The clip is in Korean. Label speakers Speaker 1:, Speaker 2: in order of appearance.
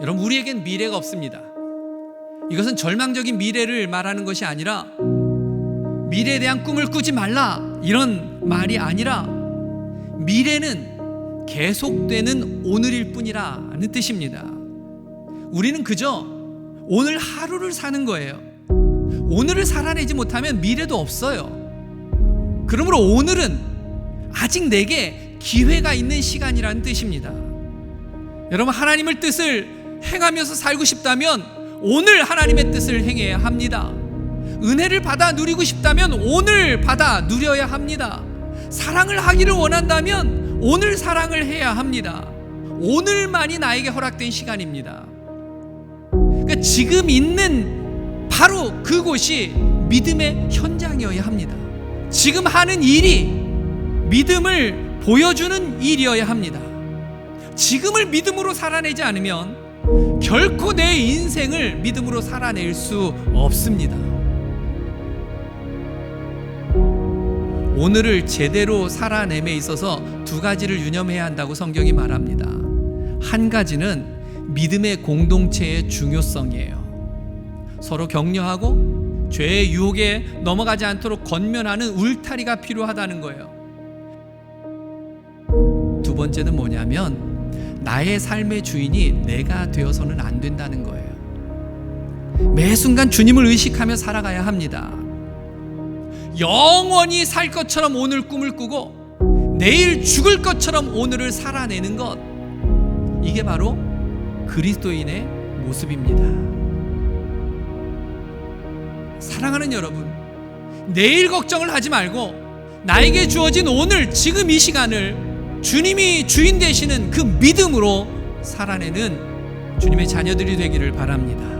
Speaker 1: 우리에겐 미래가 없습니다. 이것은 절망적인 미래를 말하는 것이 아니라 미래에 대한 꿈을 꾸지 말라 이런 말이 아니라 미래는 계속되는 오늘일 뿐이라는 뜻입니다. 우리는 그저 오늘 하루를 사는 거예요. 오늘을 살아내지 못하면 미래도 없어요. 그러므로 오늘은 아직 내게 기회가 있는 시간이라는 뜻입니다. 여러분 하나님의 뜻을 행하면서 살고 싶다면 오늘 하나님의 뜻을 행해야 합니다. 은혜를 받아 누리고 싶다면 오늘 받아 누려야 합니다. 사랑을 하기를 원한다면 오늘 사랑을 해야 합니다. 오늘만이 나에게 허락된 시간입니다. 그러니까 지금 있는 바로 그곳이 믿음의 현장이어야 합니다. 지금 하는 일이 믿음을 보여주는 일이어야 합니다. 지금을 믿음으로 살아내지 않으면 결코 내 인생을 믿음으로 살아낼 수 없습니다. 오늘을 제대로 살아냄에 있어서 두 가지를 유념해야 한다고 성경이 말합니다. 한 가지는 믿음의 공동체의 중요성이에요. 서로 격려하고 죄의 유혹에 넘어가지 않도록 건면하는 울타리가 필요하다는 거예요. 두 번째는 뭐냐면 나의 삶의 주인이 내가 되어서는 안 된다는 거예요. 매 순간 주님을 의식하며 살아가야 합니다. 영원히 살 것처럼 오늘 꿈을 꾸고 내일 죽을 것처럼 오늘을 살아내는 것 이게 바로 그리스도인의 모습입니다. 사랑하는 여러분, 내일 걱정을 하지 말고 나에게 주어진 오늘 지금 이 시간을 주님이 주인 되시는 그 믿음으로 살아내는 주님의 자녀들이 되기를 바랍니다.